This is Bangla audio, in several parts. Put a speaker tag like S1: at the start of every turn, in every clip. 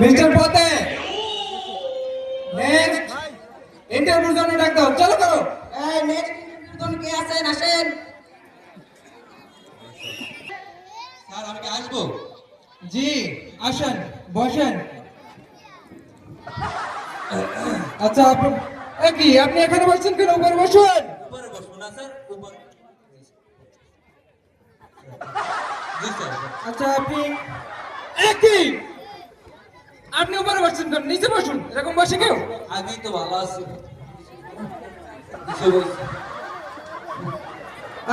S1: মিস্টার পতে। নেক্সট ইন্টারভিউর জন্য ডাক দাও। চলো করো
S2: এই নেক্সট ইন্টারভিউর জন্য কে আছেন? আসেন।
S3: স্যার আমি কি আসব?
S1: জি আসেন বসেন। আচ্ছা আপনি এ কি আপনি এখানে বসছেন কেন? উপরে বসুন।
S3: উপরে বসবো না স্যার উপরে।
S1: আচ্ছা আপনি এ কি আপনি উপরে বসছেন কেন? নিচে বসুন এরকম বসে কেউ?
S3: আগেই তো ভালো আছি।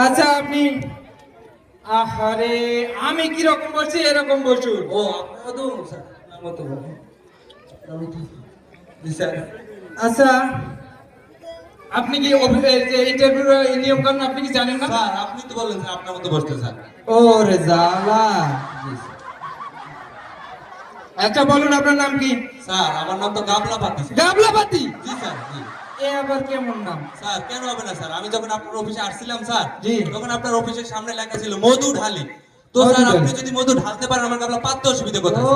S1: আচ্ছা আপনি আহারে আমি কি রকম বসছি এরকম বসুন।
S3: ও আপনার তো স্যার। আপনার মতো। আমি
S1: আচ্ছা আপনি কি ইন্টারভিউ নিয়ম কানুন আপনি কি জানেন না?
S3: স্যার আপনি তো বললেন স্যার আপনার মতো বসতে স্যার।
S1: ও রে জালা আচ্ছা বলুন আপনার নাম কি?
S3: স্যার আমার নাম তো গাবলা পাতি স্যার।
S1: গাবলাপাতি?
S3: জি স্যার জি।
S1: এ আবার কেমন নাম?
S3: স্যার কেন হবে না স্যার? আমি যখন আপনার অফিসে আসছিলাম স্যার
S1: জি।
S3: তখন আপনার অফিসের সামনে লেখা ছিল মধু ঢালি। তো স্যার আপনি যদি মধু ঢালতে পারেন আমার গাবলা পাততে অসুবিধা কোথায়
S1: ও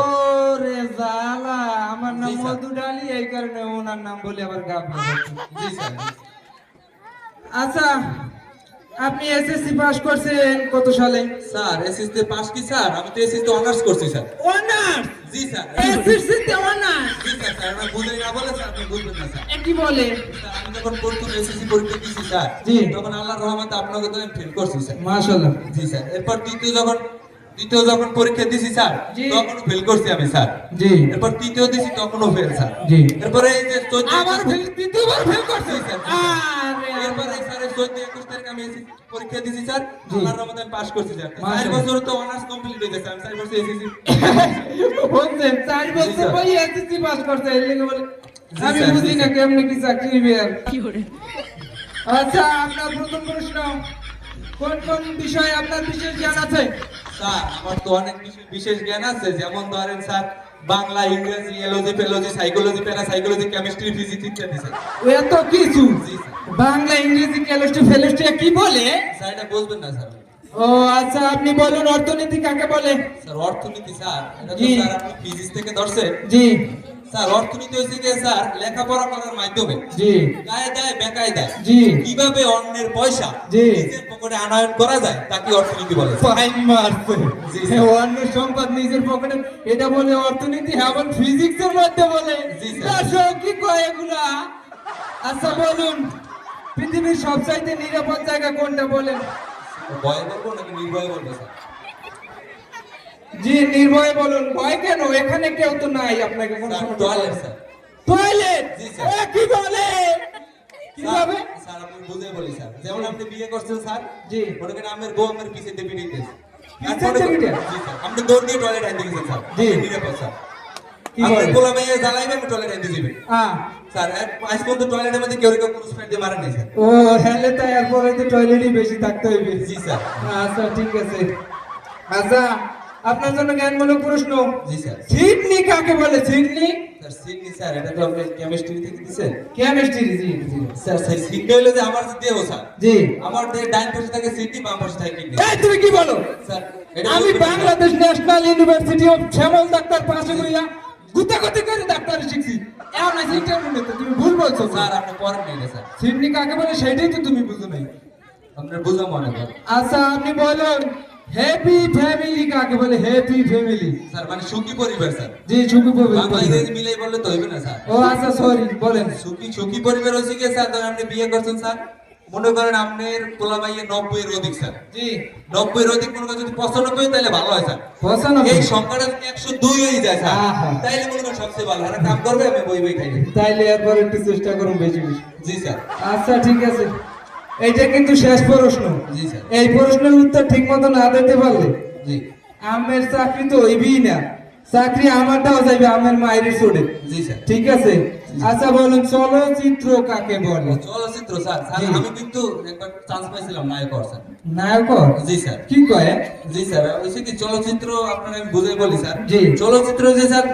S1: রে জালা আমার নাম মধু ডালি এই কারণে ওনার নাম বলে আবার গাবলাপাতি।
S3: জি স্যার।
S1: আচ্ছা আপনি এসএসসি পাস করছেন কত সালে?
S3: স্যার এসএসসি পাস কি স্যার? আমি তো এসএসসি অনার্স করছি স্যার।
S1: অনার্স
S3: জি স্যার।
S1: এসএসসি তে অনার্স
S3: জি স্যার স্যার আমরা না বলে স্যার আপনি বুঝবেন না স্যার।
S1: কি বলে।
S3: স্যার আমি যখন প্রথম এসএসসি পরীক্ষা দিয়েছি স্যার
S1: জি।
S3: তখন আল্লাহর রহমতে আপনাকে তো আমি ফেল করছি স্যার।
S1: মাশাআল্লাহ।
S3: জি স্যার এরপর দ্বিতীয় যখন দ্বিতীয় যখন পরীক্ষা দিয়েছি স্যার
S1: জি।
S3: তখনও ফেল করছি আমি স্যার।
S1: জি।
S3: এরপর তৃতীয় দিয়েছি তখনও ফেল স্যার।
S1: জি।
S3: এরপরে এই যে
S1: আবার ফেল দ্বিতীয়বার ফেল করছে।
S3: স্যার,
S1: আরে
S3: এরপরে স্যার এই চোদ্দ একুশ তারিখ আমি এসএসসি পরীক্ষা দিয়েছি স্যার। আল্লাহর রহমতে আমি পাস করছি স্যার। চার বছর তো অনার্স কমপ্লিট হয়ে গেছে আমি চার বছর এসএসসি
S1: বলছেন চার বছর পরে এসএসসি পাস করছে এই লেগে বলে আমি বুঝি না কেমনে কি চাকরি নিবে আর আচ্ছা আপনার প্রথম প্রশ্ন কোন কোন বিষয়ে আপনার বিশেষ জ্ঞান আছে?
S3: স্যার আমার তো অনেক বিশেষ জ্ঞান আছে যেমন ধরেন স্যার বাংলা ইংরেজি এলজি পেলোজি সাইকোলজি প্যারা সাইকোলজি কেমিস্ট্রি ফিজিক্স ইত্যাদি স্যার
S1: এত কিছু? বাংলা ইংরেজি কেমিস্ট্রি ফেলোস্ট্রি কি বলে?
S3: স্যার এটা বুঝবেন না স্যার।
S1: ও আচ্ছা আপনি বলুন অর্থনীতি কাকে বলে?
S3: স্যার অর্থনীতি স্যার। এটা তো স্যার আপনি ফিজিক্স থেকে ধরছেন।
S1: জি।
S3: স্যার অর্থনীতি হচ্ছে কি স্যার লেখাপড়া করার মাধ্যমে
S1: জি।
S3: গায়ে দেয় বেকায় দেয়।
S1: জি।
S3: কীভাবে অন্যের পয়সা
S1: জি।
S3: নিজের পকেটে আনয়ন করা যায় তাকে অর্থনীতি বলে?
S1: ফাইন মারছে
S3: জি, স্যার।
S1: অন্য সম্পদ নিজের পকেটে এটা বলে অর্থনীতি এবং ফিজিক্স এর মধ্যে বলে।
S3: জি, স্যার।
S1: কি কয় এগুলা? আচ্ছা বলুন পৃথিবীর সবচাইতে নিরাপদ জায়গা কোনটা বলেন?
S3: ভয় বলব নাকি নির্ভয় বলব স্যার?
S1: জি নির্ভয়ে বলুন ভয় কেন? এখানে কেউ তো নাই আপনাকে কোনো
S3: টয়লেট স্যার।
S1: টয়লেট
S3: জি, স্যার।
S1: কি বলে? কীভাবে
S3: স্যার, স্যার আমি বুঝে বলি স্যার। যেমন আপনি বিয়ে করছেন স্যার
S1: জি।
S3: মনে করেন আমার বউ আমার পিছে দেবি নিতেছে
S1: পিছে টেবিলে?
S3: জি স্যার আপনি দৌড় দিয়ে টয়লেট আনতে গেছেন স্যার।
S1: জি।
S3: নিরাপদ স্যার। আপনি
S1: বলে?
S3: মেয়ে জ্বালাইবে আমি টয়লেট আনতে যাবে
S1: হ্যাঁ
S3: স্যার আজ পর্যন্ত টয়লেটের মধ্যে কেউ কেউ পুরুষ ফ্যান্ড দিয়ে মারেন নাই স্যার।
S1: ও হেলে তাই এরপরে তো টয়লেটই বেশি থাকতে হইবে।
S3: জি স্যার।
S1: আচ্ছা ঠিক আছে। আচ্ছা আপনার জন্য জ্ঞানমূলক প্রশ্ন।
S3: জি স্যার।
S1: সিডনি কাকে বলে? সিডনি
S3: স্যার সিডনি স্যার এটা তো আপনি কেমিস্ট্রি থেকে দিছেন।
S1: কেমিস্ট্রি জি জি
S3: স্যার স্যার সিডনি হলো যে আমার দেহ স্যার।
S1: জি।
S3: আমার দেহ ডান পাশে থাকে সিডনি বাম পাশে থাকে কিডনি।
S1: এই তুমি কি বলো?
S3: স্যার
S1: আমি। Bangladesh national university of Shyamal doctor পাশে করিয়া গুতাগুতি করে ডাক্তার শিখছি। এমন আছে ইন্টারভিউ তুমি ভুল বলছো
S3: স্যার। আপনি পড়েন নাই স্যার।
S1: সিডনি কাকে বলে? সেটাই তো তুমি বুঝো নাই।
S3: আপনার বোঝা মনে করেন
S1: আচ্ছা আপনি বলুন। হ্যাপি ফ্যামিলি কাকে বলে? হ্যাপি ফ্যামিলি
S3: স্যার মানে সুখী পরিবার স্যার।
S1: জি ছবি
S3: বাংলা ইংরেজি মিলাই বললে তো হইবে না স্যার।
S1: ও আচ্ছা সরি বলেন।
S3: সুখী সুখী পরিবার হচ্ছে কি স্যার ধরেন আপনি বিয়ে করছেন স্যার। মনে করেন আপনার পোলা ভাইয়ের নব্বই এর অধিক স্যার।
S1: জি।
S3: নব্বই এর অধিক মনে করেন যদি পঁচানব্বই হয়, তাহলে ভালো হয় স্যার।
S1: পঁচানব্বই।
S3: এই সংখ্যাটা যদি একশো দুই হয়ে যায় স্যার। তাইলে মনে করেন সবচেয়ে ভালো। একটা কাম করবে আমি বই বই খাই
S1: তাইলে এরপর একটু চেষ্টা করুন বেশি বেশি
S3: জি স্যার।
S1: আচ্ছা ঠিক আছে। এইটা কিন্তু শেষ প্রশ্ন। এই প্রশ্নের উত্তর ঠিক মতো না দিতে পারলে আমের চাকরি তো হইবেই না। চাকরি আমারটাও যাইবে আমের মায়ের
S3: স্যার।
S1: ঠিক আছে? আচ্ছা বলুন চলচ্চিত্র কাকে বলে?
S3: চলচ্চিত্র স্যার। আমি কিন্তু একবার চান্স পাইছিলাম নায়ক স্যার।
S1: নায়ক
S3: জি স্যার।
S1: কি কয়?
S3: জি স্যার। ওইসে কি চলচ্চিত্র আপনার আমি বুঝে বলি স্যার।
S1: জি।
S3: চলচ্চিত্র যে স্যার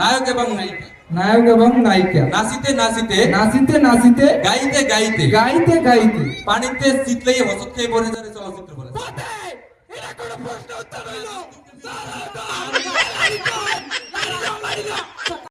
S3: নায়ক এবং নায়িকা।
S1: নায়ক এবং নায়িকা।
S3: নাচিতে নাচিতে
S1: নাচিতে নাচিতে
S3: গাইতে গাইতে
S1: গাইতে গাইতে।
S3: পানিতে চিতলেই হসত খেয়ে পড়ে যায় চলচ্চিত্র বলে।
S1: প্রশ্ন উত্তর